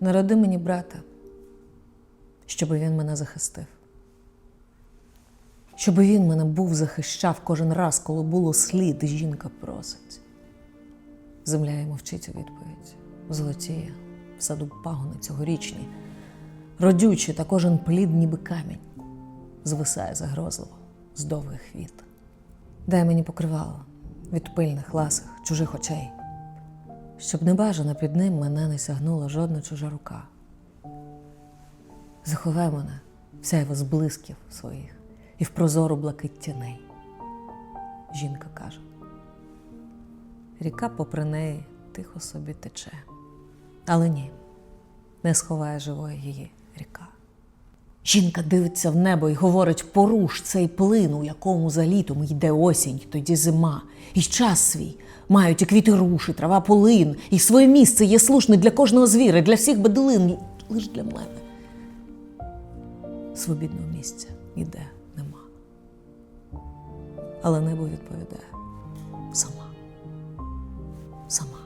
Народи мені брата, щоб він мене захистив. Щоб він мене був захищав кожен раз, коли було слід, жінка просить. Земля й мовчить у відповідь. Золотіє, в саду пагони цьогорічні, родючі та кожен плід, ніби камінь, звисає загрозливо з довгих віт. Дай мені покривало від пильних, ласих, чужих очей, щоб небажано під ним мене не сягнула жодна чужа рука. Заховай мене сяйво з блисків своїх і в прозору блакить тіней. Жінка каже. Ріка попри неї тихо собі тече. Але ні, не сховає живої її ріка. Жінка дивиться в небо і говорить: поруш цей плин, у якому за літом йде осінь, тоді зима, і час свій. Мають і квіти руші, трава полин, і своє місце є слушне для кожного звіра, для всіх бедлин, лиш для мене. Свобідного місця ніде нема. Але небо відповідає сама. Сама.